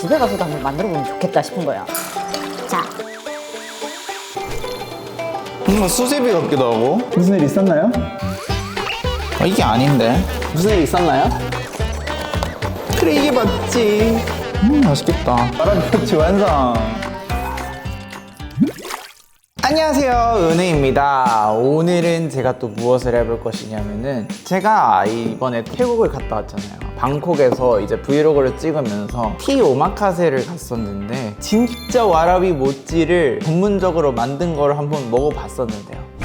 집에 가서도 한번 만들어 보면 좋겠다 싶은 거야. 자, 뭔가 수제비 같기도 하고 무슨 일 있었나요? 아, 이게 아닌데 무슨 일 있었나요? 그래 이게 맞지 음 맛있겠다 마라비치 완성. 안녕하세요. 은혜입니다. 오늘은 제가 또 무엇을 해볼 것이냐면은 제가 이번에 태국을 갔다 왔잖아요. 방콕에서 이제 브이로그를 찍으면서 티 오마카세를 갔었는데 진짜 와라비 모찌를 전문적으로 만든 걸 한번 먹어봤었는데요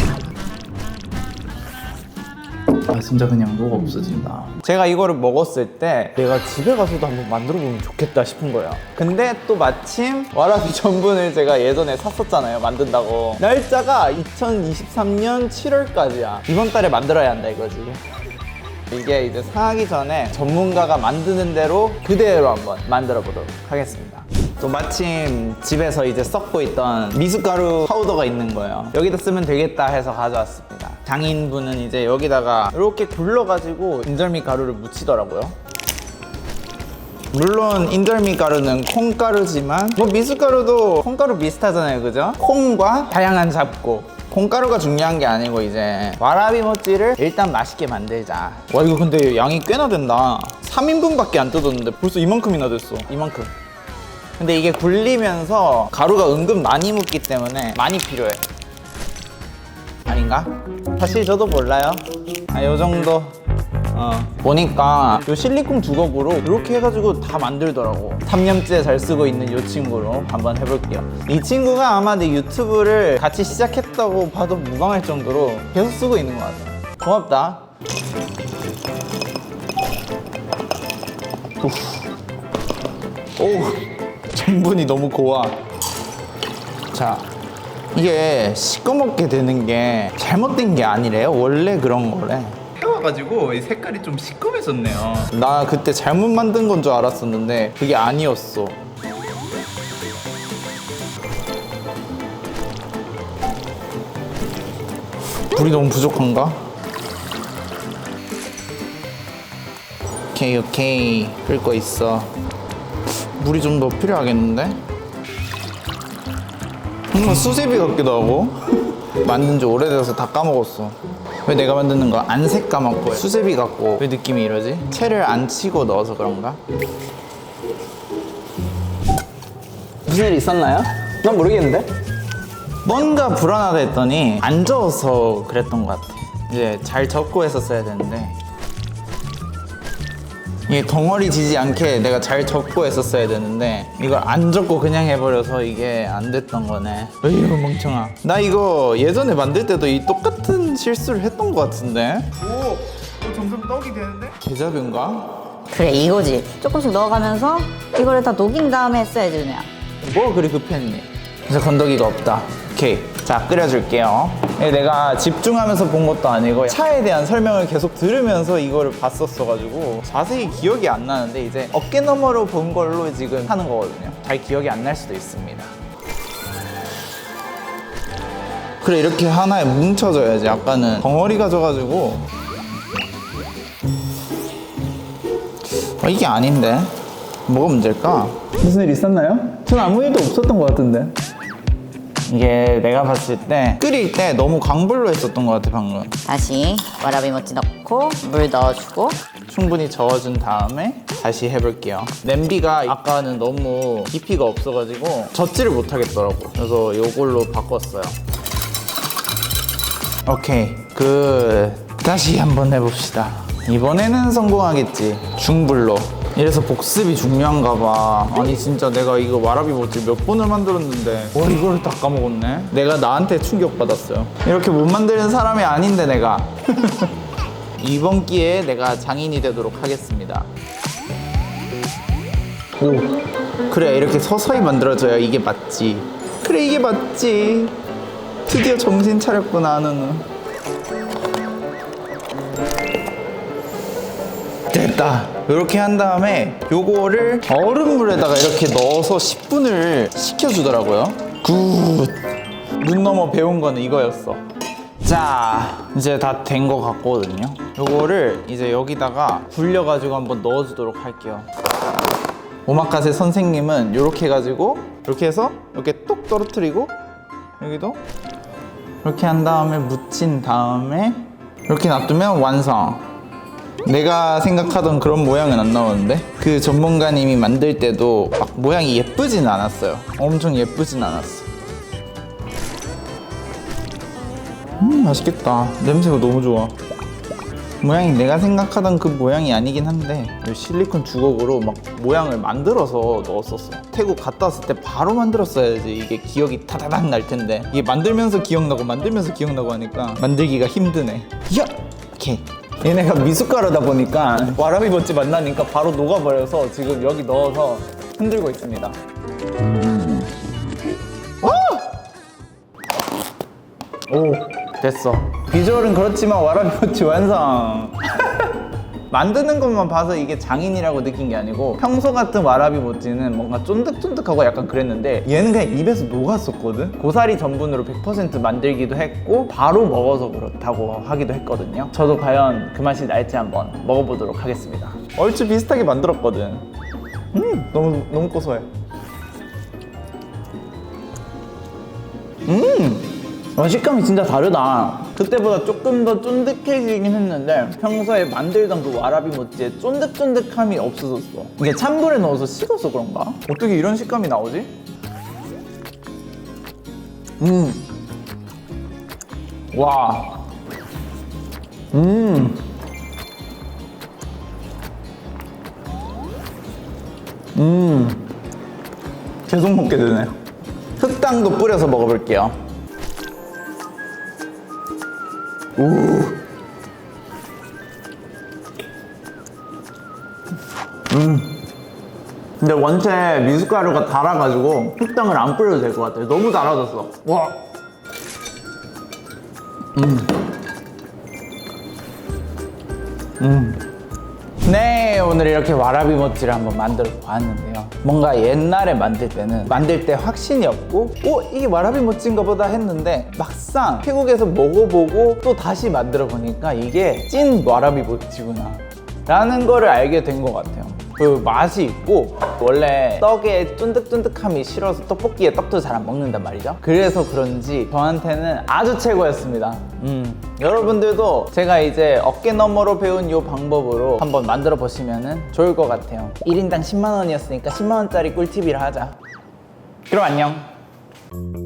아 진짜 그냥 뭐가 없어진다. 제가 이거를 먹었을 때 내가 집에 가서도 한번 만들어 보면 좋겠다 싶은 거예요. 근데 또 마침 와라비 전분을 제가 예전에 샀었잖아요 만든다고. 날짜가 2023년 7월까지야. 이번 달에 만들어야 한다 이거지 이게 이제 상하기 전에 전문가가 만드는 대로 그대로 한번 만들어 보도록 하겠습니다. 또 마침 집에서 이제 썩고 있던 미숫가루 파우더가 있는 거예요. 여기다 쓰면 되겠다 해서 가져왔습니다. 장인분은 이제 여기다가 이렇게 굴러가지고 인절미 가루를 묻히더라고요. 물론 인절미 가루는 콩가루지만 뭐 미숫가루도 콩가루 비슷하잖아요 그죠? 콩과 다양한 잡곡 콩가루가 중요한 게 아니고 이제 와라비 모찌를 일단 맛있게 만들자 와 이거 근데 양이 꽤나 된다 3인분밖에 안 뜯었는데 벌써 이만큼이나 됐어 이만큼 근데 이게 굴리면서 가루가 은근 많이 묻기 때문에 많이 필요해. 아닌가? 사실 저도 몰라요? 아, 요 정도. 어, 보니까 요 실리콘 두걱으로 이렇게 해가지고 다 만들더라고. 3년째 잘 쓰고 있는 요 친구로 한번 해볼게요. 이 친구가 아마 내 유튜브를 같이 시작했다고 봐도 무방할 정도로 계속 쓰고 있는 것 같아. 고맙다. 우후. 오 전분이 너무 고와. 자 이게 시꺼멓게 되는 게 잘못된 게 아니래요. 원래 그런 거래. 태워가지고 이 색깔이 좀 시꺼매졌네요. 나 그때 잘못 만든 건 줄 알았었는데 그게 아니었어. 불이 너무 부족한가? 오케이 오케이. 끓고 있어 물이 좀 더 필요하겠는데? 뭔가 수제비 같기도 하고 만든 지 오래돼서 다 까먹었어 왜 내가 만드는 거 안색 까먹고 수제비 같고 왜 느낌이 이러지? 채를 안 치고 넣어서 그런가? 무슨 일 있었나요? 난 모르겠는데. 뭔가 불안하다 했더니 안 저어서 그랬던 것 같아 이제 잘 접고 했었어야 되는데 이게 덩어리 지지 않게 내가 잘 접고 했었어야 되는데 이걸 안 접고 그냥 해버려서 이게 안 됐던 거네 어이구 멍청아 나 이거 예전에 만들 때도 이 똑같은 실수를 했던 것 같은데 오 점점 떡이 되는데? 계좌변가? 그래 이거지. 조금씩 넣어가면서 이거를 다 녹인 다음에 써야지 그냥. 뭐가 그리 급했니? 그래서 건더기가 없다. 오케이. 자, 끓여줄게요. 내가 집중하면서 본 것도 아니고 차에 대한 설명을 계속 들으면서 이거를 봤었어가지고 자세히 기억이 안 나는데 이제 어깨 너머로 본 걸로 지금 하는 거거든요. 잘 기억이 안 날 수도 있습니다. 그래, 이렇게 하나에 뭉쳐져야지. 아까는 덩어리가 져가지고. 어, 이게 아닌데? 뭐가 문제일까? 무슨 일 있었나요? 전 아무 일도 없었던 것 같은데. 이게 내가 봤을 때 끓일 때 너무 강불로 했었던 것 같아 방금. 다시 와라비 모찌 넣고 물 넣어주고. 충분히 저어준 다음에 다시 해볼게요. 냄비가 아까는 너무 깊이가 없어가지고 젓지를 못하겠더라고 그래서 이걸로 바꿨어요. 오케이 그 다시 한번 해봅시다. 이번에는 성공하겠지. 중불로 이래서 복습이 중요한가 봐. 아니 진짜 내가 이거 와라비 모찌 몇 번을 만들었는데. 와 이거를 다 까먹었네? 내가 나한테 충격받았어요. 이렇게 못 만드는 사람이 아닌데 내가. 이번 기회에 내가 장인이 되도록 하겠습니다. 오. 그래 이렇게 서서히 만들어져야 이게 맞지. 그래 이게 맞지. 드디어 정신 차렸구나 누는. 됐다 이렇게 한 다음에 요거를 얼음물에다가 이렇게 넣어서 10분을 식혀주더라고요. 굿 눈 넘어 배운 거는 이거였어. 자 이제 다 된 거 같거든요. 요거를 이제 여기다가 굴려가지고 한번 넣어주도록 할게요. 오마카세 선생님은 이렇게 해가지고 이렇게 해서 이렇게 똑 떨어뜨리고 여기도 이렇게 한 다음에 묻힌 다음에 이렇게 놔두면 완성. 내가 생각하던 그런 모양은 안 나오는데 그 전문가님이 만들 때도 막 모양이 예쁘진 않았어요. 엄청 예쁘진 않았어. 음 맛있겠다. 냄새가 너무 좋아. 모양이 내가 생각하던 그 모양이 아니긴 한데 이 실리콘 주걱으로 막 모양을 만들어서 넣었었어. 태국 갔다 왔을 때 바로 만들었어야지 이게 기억이 타다닥 날 텐데 이게 만들면서 기억나고 만들면서 기억나고 하니까 만들기가 힘드네. 야, 오케이. 얘네가 미숫가루다 보니까 와라비 멋지 만나니까 바로 녹아버려서 지금 여기 넣어서 흔들고 있습니다. 오 됐어. 비주얼은 그렇지만 와라비 모찌 완성 만드는 것만 봐서 이게 장인이라고 느낀 게 아니고 평소 같은 와라비 모찌는 뭔가 쫀득쫀득하고 약간 그랬는데 얘는 그냥 입에서 녹았었거든? 고사리 전분으로 100% 만들기도 했고 바로 먹어서 그렇다고 하기도 했거든요. 저도 과연 그 맛이 날지 한번 먹어보도록 하겠습니다. 얼추 비슷하게 만들었거든. 음! 너무 너무 고소해. 음! 아, 식감이 진짜 다르다. 그때보다 조금 더 쫀득해지긴 했는데 평소에 만들던 그 와라비 모찌의 쫀득쫀득함이 없어졌어. 이게 찬물에 넣어서 식어서 그런가? 어떻게 이런 식감이 나오지? 음. 와. 음. 음. 계속 먹게 되네. 흑당도 뿌려서 먹어볼게요. 근데 원체 미숫가루가 달아가지고 흑당을 안 뿌려도 될 것 같아요. 너무 달아졌어. 와. 음. 음. 네, 오늘 이렇게 와라비 모찌를 한번 만들어 보았는데요. 뭔가 옛날에 만들 때는 만들 때 확신이 없고, 오, 이게 와라비 모찌인가 보다 했는데, 막상 태국에서 먹어보고 또 다시 만들어 보니까 이게 찐 와라비 모찌구나. 라는 거를 알게 된 것 같아요. 그 맛이 있고 원래 떡의 쫀득쫀득함이 싫어서 떡볶이에 떡도 잘 안 먹는단 말이죠. 그래서 그런지 저한테는 아주 최고였습니다. 음. 여러분들도 제가 이제 어깨 너머로 배운 이 방법으로 한번 만들어 보시면 좋을 것 같아요. 1인당 10만 원이었으니까 10만 원짜리 꿀팁이라 하자. 그럼 안녕.